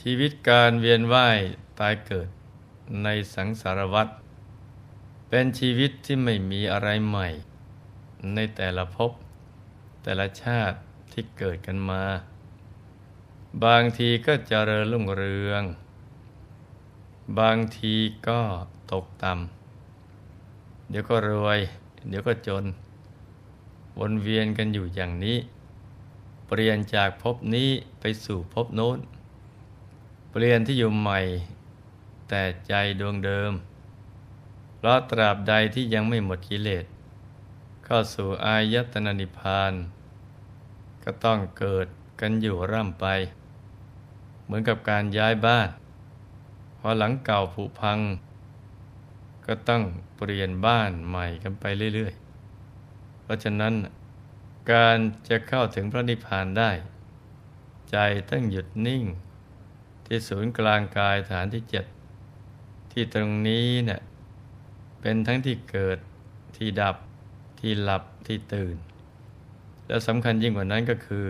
ชีวิตการเวียนว่ายตายเกิดในสังสารวัฏเป็นชีวิตที่ไม่มีอะไรใหม่ ในแต่ละภพแต่ละชาติที่เกิดกันมา บางทีก็เจริญรุ่งเรือง บางทีก็ตกต่ำเดี๋ยวก็รวย เดี๋ยวก็จน วนเวียนกันอยู่อย่างนี้ เปลี่ยนจากภพนี้ไปสู่ภพโน้น เปลี่ยนที่อยู่ใหม่ แต่ใจดวงเดิม เพราะตราบใดที่ยังไม่หมดกิเลสเข้าสู่อายตนะนิพพาน ก็ต้องเกิดกันอยู่ร่ำไป เหมือนกับการย้ายบ้าน พอหลังเก่าผุพัง ก็ต้องเปลี่ยนบ้านใหม่กันไปเรื่อย ๆ เพราะฉะนั้นการจะเข้าถึงพระนิพพานได้ ใจต้องหยุดนิ่ง ที่ศูนย์กลางกายฐานที่เจ็ดที่ตรงนี้เนี่ยเป็นทั้งที่เกิดที่ดับที่หลับที่ตื่น และสำคัญยิ่งกว่านั้นก็คือ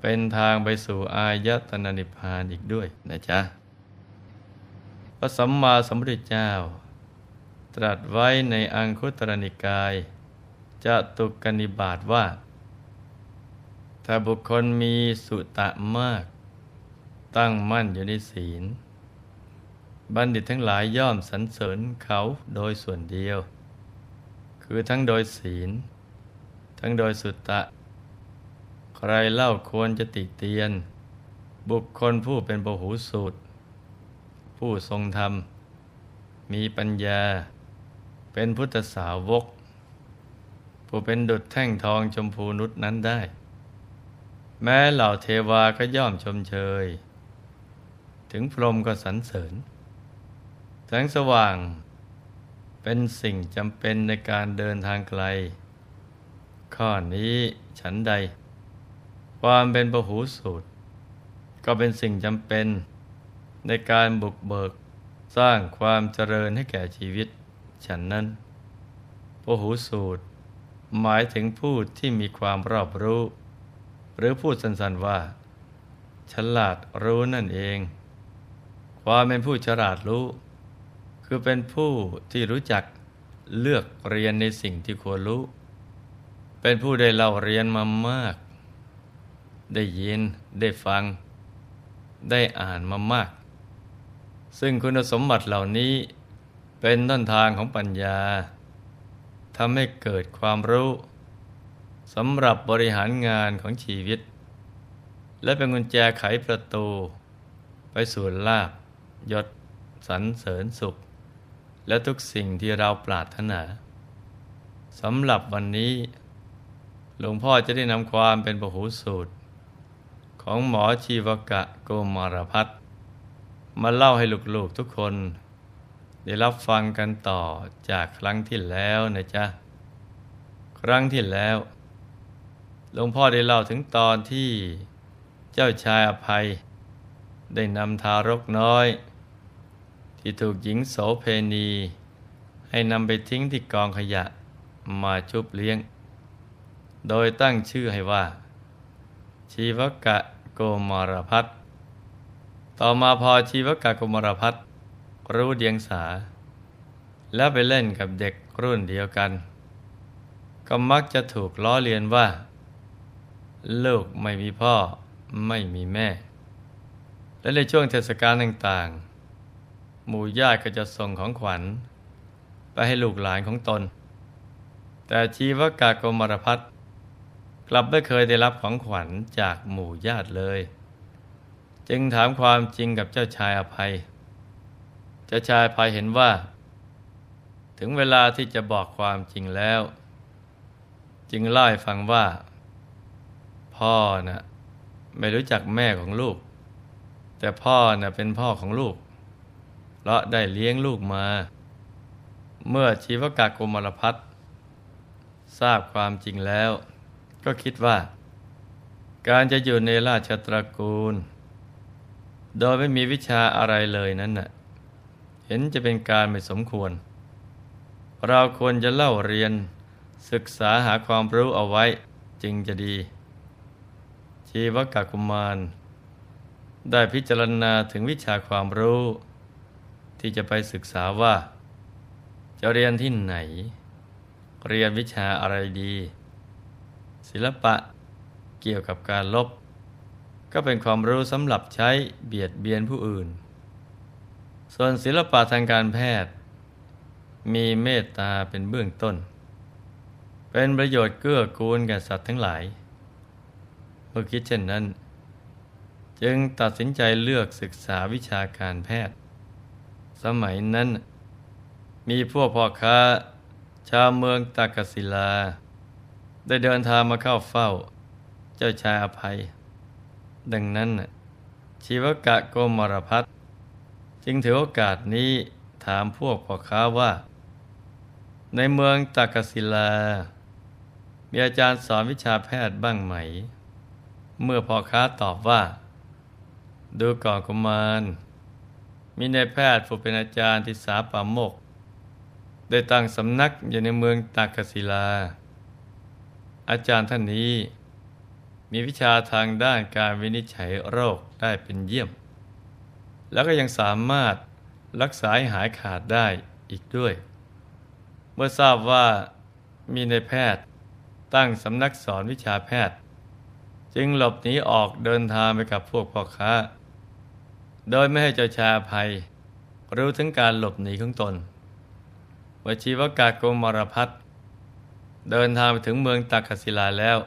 เป็นทางไปสู่อายตนะนิพพานอีกด้วยนะจ๊ะพระสัมมาสัมพุทธเจ้า ตรัสไว้ในอังคุตรนิกายจะตุกนิบาตว่า ถ้าบุคคลมีสุตะมาก ตั้งมั่นอยู่ในศีล บัณฑิตทั้งหลายย่อมสรรเสริญเขาโดยส่วนเดียว คือทั้งโดยศีล ทั้งโดยสุตตะ ใครเล่าควรจะติเตียน บุคคลผู้เป็นโบหูสูตร ผู้ทรงธรรม มีปัญญา เป็นพุทธสาวก ผู้เป็นดุจแท่งทองชมพูนุษนั้นได้แม้เหล่าเทวาก็ย่อมชมเชย ถึงพรหมก็สรรเสริญ แสงสว่างเป็นสิ่งจำเป็นในการเดินทางไกล ข้อนี้ฉันใด ความเป็นปหูสูตร ก็เป็นสิ่งจำเป็นในการบุกเบิกสร้างความเจริญให้แก่ชีวิต ฉันนั้นปหูสูตร หมายถึงผู้ที่มีความรอบรู้ หรือพูดสั้นๆว่า ฉลาดรู้นั่นเอง ความเป็นผู้ฉลาดรู้ คือเป็นผู้ที่รู้จักเลือกเรียนในสิ่งที่ควรรู้ เป็นผู้ได้เล่าเรียนมามาก ได้ยินได้ฟัง ได้อ่านมามาก ซึ่งคุณสมบัติเหล่านี้เป็นต้นทางของปัญญาทำให้เกิดความรู้สำหรับบริหารงานของชีวิต และเป็นกุญแจไขประตู ไปสู่ลาบ ยศสรรเสริญสุข และทุกสิ่งที่เราปรารถนาสำหรับวันนี้หลวงพ่อจะได้นำความเป็นประหูสูตร ของหมอชีวกะโกมารพัฒมาเล่าให้ลูกๆทุกคน ได้รับฟังกันต่อจากครั้งที่แล้วนะจ๊ะ ครั้งที่แล้วหลวงพ่อได้เล่าถึงตอนที่เจ้าชายอภัย ได้นำทารกน้อย ที่ถูกหญิงโสเพณี ให้นำไปทิ้งที่กองขยะมาชุบเลี้ยง โดยตั้งชื่อให้ว่า ชีวกะโกมารพัฒต่อมาพอชีวกะโกมารพัฒรู้เดียงสา แล้วไปเล่นกับเด็กรุ่นเดียวกัน ก็มักจะถูกล้อเลียนว่า ลูกไม่มีพ่อไม่มีแม่ และในช่วงเทศกาลต่างๆ หมู่ญาติก็จะส่งของขวัญ ไปให้ลูกหลานของตน แต่ชีวกากรมรพัฒกลับไม่เคยได้รับของขวัญจากหมู่ญาติเลย จึงถามความจริงกับเจ้าชายอภัย เจ้าชายอภัยเห็นว่า ถึงเวลาที่จะบอกความจริงแล้ว จึงเล่าให้ฟังว่า พ่อนะ่ะไม่รู้จักแม่ของลูก แต่พ่อนะ่ะเป็นพ่อของลูก เพราะได้เลี้ยงลูกมา เมื่อชีวกากรมรพัฒทราบความจริงแล้ว ก็คิดว่า การจะอยู่ในราชตระกูล โดยไม่มีวิชาอะไรเลยนั้นน่ะเห็นจะเป็นการไม่สมควร เราควรจะเล่าเรียนศึกษาหาความรู้เอาไว้จึงจะดี ชีวกากุมาร ได้พิจารณาถึงวิชาความรู้ ที่จะไปศึกษาว่า จะเรียนที่ไหน เรียนวิชาอะไรดี ศิลปะเกี่ยวกับการลบ ก็เป็นความรู้สำหรับใช้เบียดเบียนผู้อื่น ส่วนศิลปะทางการแพทย์ มีเมตตาเป็นเบื้องต้น เป็นประโยชน์เกื้อกูลแก่สัตว์ทั้งหลาย เมื่อคิดเช่นนั้น จึงตัดสินใจเลือกศึกษาวิชาการแพทย์ สมัยนั้น มีพวกพ่อค้า ชาวเมืองตากศิลา ได้เดินทางมาเข้าเฝ้า เจ้าชายอภัย ดังนั้น ชีวกะโกมรพัฒจึงถือโอกาสนี้ถามพวกพ่อค้าว่า ในเมืองตากศิลา มีอาจารย์สอนวิชาแพทย์บ้างไหม เมื่อพ่อค้าตอบว่า ดูก่อนกุมาร มีนายแพทย์ผู้เป็นอาจารย์ที่สาปามโมก ได้ตั้งสำนักอยู่ในเมืองตากศิลา อาจารย์ท่านนี้ มีวิชาทางด้านการวินิจฉัยโรคได้เป็นเยี่ยม แล้วก็ยังสามารถรักษาหหายขาดได้อีกด้วย เมื่อทราบว่ามีในแพทย์ตั้งสำนักสอนวิชาแพทย์ จึงหลบหนีออกเดินทางไปกับพวกพ่อค้า โดยไม่ให้เจ้าชาภัย รู้ถึงการหลบหนีของตนวชีวกาโกมรพัฒเดินทางไปถึงเมืองตากศิลาแล้ว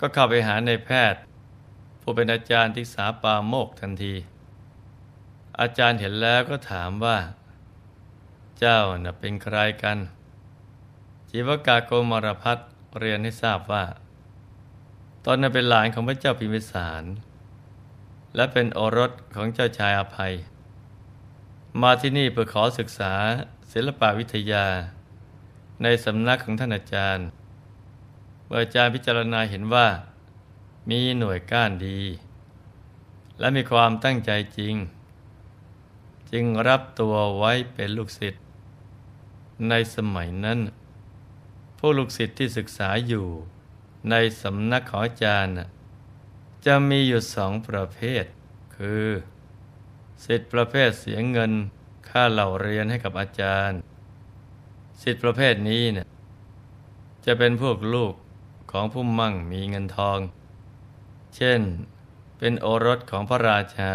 ก็เข้าไปหาในแพทย์ ผู้เป็นอาจารย์ที่สาปาโมกทันที อาจารย์เห็นแล้วก็ถามว่า เจ้าน่ะเป็นใครกันจีวกาโกมรพัฒเรียนให้ทราบว่า ตอนนั้นเป็นหลานของพระเจ้าพิมพิสาร และเป็นโอรสของเจ้าชายอภัย มาที่นี่เพื่อขอศึกษาศิลปวิทยา ในสำนักของท่านอาจารย์เมื่ออาจารย์พิจารณาเห็นว่า มีหน่วยก้านดี และมีความตั้งใจจริง จึงรับตัวไว้เป็นลูกศิษย์ในสมัยนั้นพวกลูกศิษย์ที่ศึกษาอยู่ในสำนักของอาจารย์ จะมีอยู่สองประเภท คือศิษย์ประเภทเสียเงินค่าเหล่าเรียนให้กับอาจารย์ศิษย์ประเภทนี้เนี่ยจะเป็นพวกลูกของผู้มั่งมีเงินทอง เช่น เป็นโอรสของพระราชา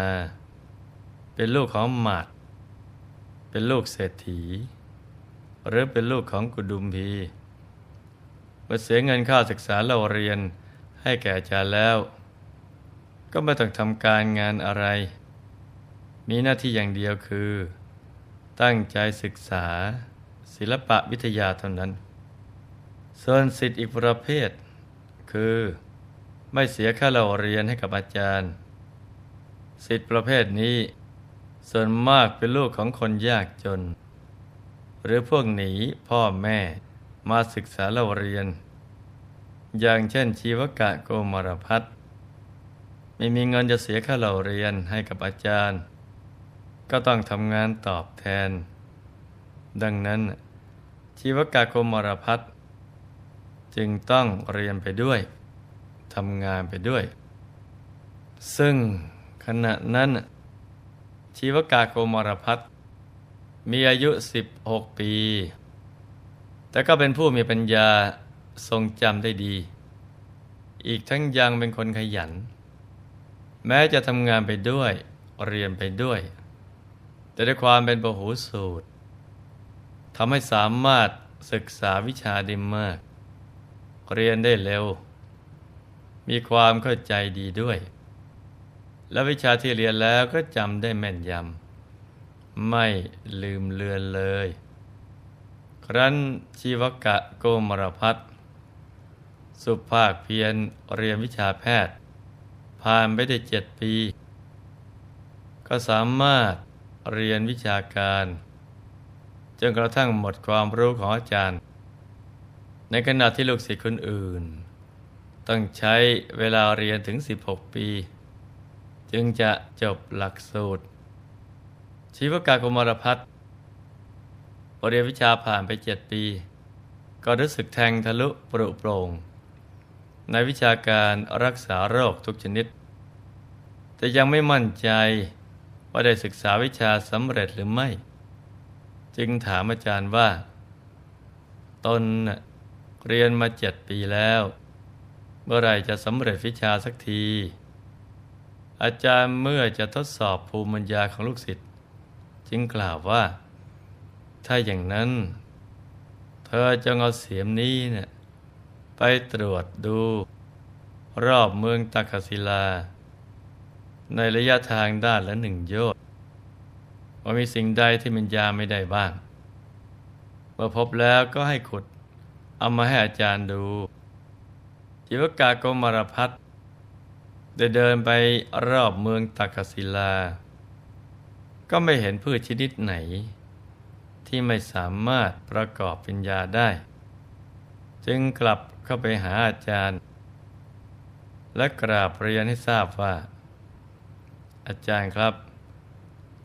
เป็นลูกของหมัด เป็นลูกเศรษฐี หรือเป็นลูกของกุดุมพีเมื่อเสียเงินค่าศึกษาเราเรียนให้แก่อาจารย์แล้ว ก็ไม่ต้องทำการงานอะไร มีหน้าที่อย่างเดียวคือ ตั้งใจศึกษา ศิลปะวิทยาเท่านั้น ส่วนสิทธิ์อีกประเภท คือไม่เสียค่าเราเรียนให้กับอาจารย์ สิทธิประเภทนี้ ส่วนมากเป็นลูกของคนยากจน หรือพวกหนีพ่อแม่มาศึกษาเราเรียน อย่างเช่นชีวกะโกมารพัฒ ไม่มีเงินจะเสียค่าเราเรียนให้กับอาจารย์ ก็ต้องทำงานตอบแทน ดังนั้น ชีวกะโกมรพัฒจึงต้องเรียนไปด้วยทำงานไปด้วย ซึ่งขณะนั้น ชีวกาโกมรพัฒมีอายุ 16 ปี แต่ก็เป็นผู้มีปัญญาทรงจำได้ดี อีกทั้งยังเป็นคนขยัน แม้จะทำงานไปด้วยเรียนไปด้วย แต่ด้วยความเป็นปหูสูตรทำให้สามารถศึกษาวิชาได้มาก เรียนได้เร็ว มีความเข้าใจดีด้วย และวิชาที่เรียนแล้วก็จำได้แม่นยำไม่ลืมเลือนเลย ครั้นชีวกะโกมรพัฒสุภาคเพียรเรียนวิชาแพทย์ ผ่านไปได้เจ็ดปี ก็สามารถเรียนวิชาการ จนกระทั่งหมดความรู้ของอาจารย์ ในขณะที่ลูกศิษย์คนอื่น ต้องใช้เวลาเรียนถึง 16 ปี จึงจะจบหลักสูตร ชีวกากมารพัฒเรียนวิชาผ่านไป7ปี ก็รู้สึกแทงทะลุปรุโปร่ง ในวิชาการรักษาโรคทุกชนิด แต่ยังไม่มั่นใจว่าได้ศึกษาวิชาสำเร็จหรือไม่ จึงถามอาจารย์ว่า ตนเรียนมาเจ็ดปีแล้ว เมื่อไรจะสำเร็จวิชาสักที อาจารย์เมื่อจะทดสอบภูมิปัญญาของลูกศิษย์จึงกล่าวว่า ถ้าอย่างนั้น เธอจงเอาเสียมนี้เนี่ย ไปตรวจดู รอบเมืองตักศิลา ในระยะทางด้านละหนึ่งโยชน์ว่ามีสิ่งใดที่มันยาไม่ได้บ้างเมื่อพบแล้วก็ให้ขุด เอามาให้อาจารย์ดู จิวกากรมารพัฒได้เดินไปรอบเมืองตักศิลา ก็ไม่เห็นพืชชนิดไหน ที่ไม่สามารถประกอบเป็นยาได้ จึงกลับ เข้าไปหาอาจารย์ และกราบเรียนให้ทราบว่า อาจารย์ครับ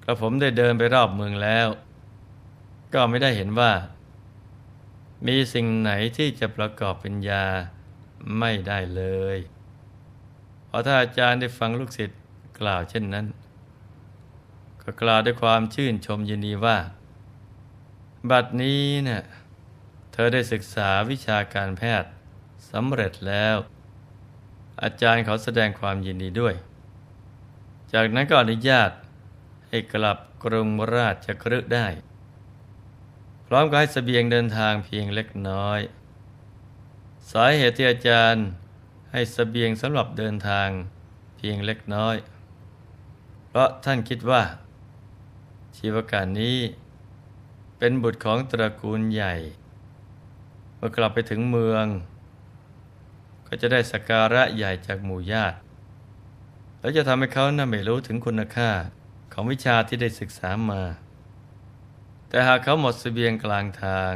กระผมได้เดินไปรอบเมืองแล้ว ก็ไม่ได้เห็นว่า มีสิ่งไหนที่จะประกอบเป็นยาไม่ได้เลยพอถ้าอาจารย์ได้ฟังลูกศิษย์กล่าวเช่นนั้น ก็กล่าวด้วยความชื่นชมยินดีว่า บัดนี้เนะ่ยเธอได้ศึกษาวิชาการแพทย์ สำเร็จแล้ว อาจารย์เขาแสดงความยินดีด้วย จากนั้นก็อนุญาตให้กลับกรุงราชกฤห์ได้ พร้อมกับให้สเสบียงเดินทางเพียงเล็กน้อย สาเหตุที่อาจารย์ให้สเสบียงสำหรับเดินทางเพียงเล็กน้อย เพราะท่านคิดว่า ชีวการนี้เป็นบุตรของตระกูลใหญ่เมื่อกลับไปถึงเมือง ก็จะได้สักการะใหญ่จากหมู่ญาติ แล้วจะทำให้เขาน่าไม่รู้ถึงคุณค่าของวิชาที่ได้ศึกษามา แต่หากเขาหมดสเสบียงกลางทาง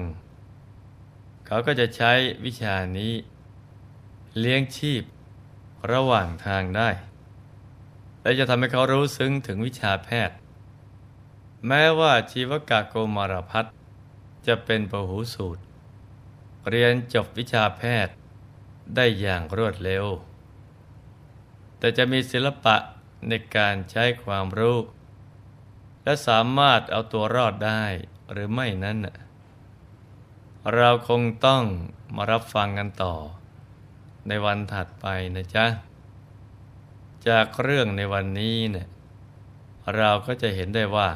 เขาก็จะใช้วิชานี้ เลี้ยงชีพระหว่างทางได้ และจะทำให้เขารู้ซึ้งถึงวิชาแพทย์ แม้ว่าชีวกะโกมารพัฒจะเป็นปหูสูตร เรียนจบวิชาแพทย์ ได้อย่างรวดเร็ว แต่จะมีศิลปะในการใช้ความรู้ และสามารถเอาตัวรอดได้หรือไม่นั้น เราคงต้องมารับฟังกันต่อ ในวันถัดไปนะจ๊ะ จากเรื่องในวันนี้เนี่ยเราก็จะเห็นได้ว่า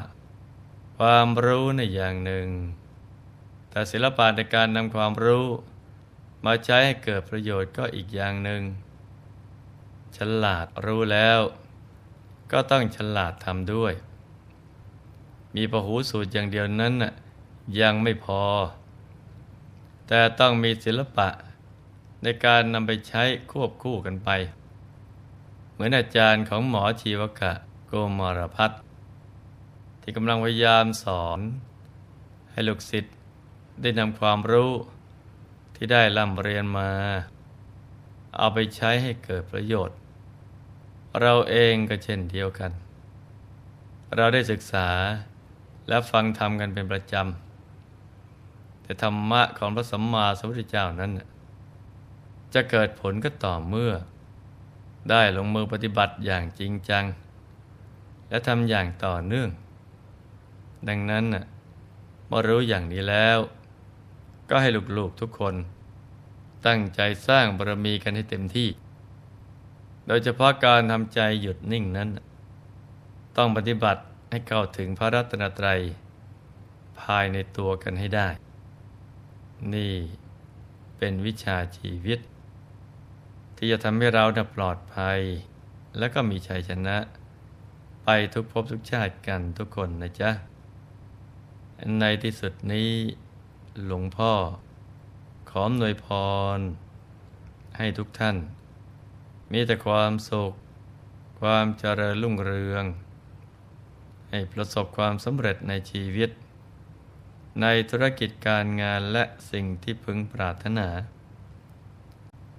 ความรู้ในอย่างหนึ่ง แต่ศิลปะในการนำความรู้ มาใช้ให้เกิดประโยชน์ก็อีกอย่างหนึ่งฉลาดรู้แล้ว ก็ต้องฉลาดทำด้วย มีประหูสูตรอย่างเดียวนั้นน่ะยังไม่พอ แต่ต้องมีศิลปะในการนำไปใช้ควบคู่กันไป เหมือนอาจารย์ของหมอชีวกะโกมารพัฒที่กำลังพยายามสอน ให้ลูกศิษย์ได้นำความรู้ ที่ได้ร่ำเรียนมา เอาไปใช้ให้เกิดประโยชน์ เราเองก็เช่นเดียวกัน เราได้ศึกษาและฟังธรรมกันเป็นประจำ แต่ธรรมะของพระสัมมาสัมพุทธเจ้านั้น จะเกิดผลก็ต่อเมื่อ ได้ลงมือปฏิบัติอย่างจริงจัง และทำอย่างต่อเนื่อง ดังนั้นเมื่อรู้อย่างนี้แล้ว ก็ให้ลูกๆทุกคน ตั้งใจสร้างบารมีกันให้เต็มที่ โดยเฉพาะการทำใจหยุดนิ่งนั้น ต้องปฏิบัติให้เข้าถึงพระรัตนตรัย ภายในตัวกันให้ได้ นี่เป็นวิชาชีวิต ที่จะทำให้เราปลอดภัย และก็มีชัยชนะ ไปทุกภพทุกชาติกันทุกคนนะจ๊ะ ในที่สุดนี้ หลวงพ่อ ขอหนวยพร ให้ทุกท่าน มีแต่ความสุข ความเจริญรุ่งเรือง ให้ประสบความสำเร็จในชีวิต ในธุรกิจการงานและสิ่งที่พึงปรารถนา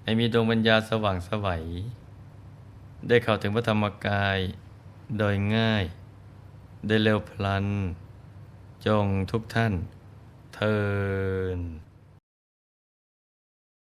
ให้มีดวงปัญญาสว่างสวัย ได้เข้าถึงพระธรรมกายโดยง่าย ได้เร็วพลัน จงทุกท่าน เทิน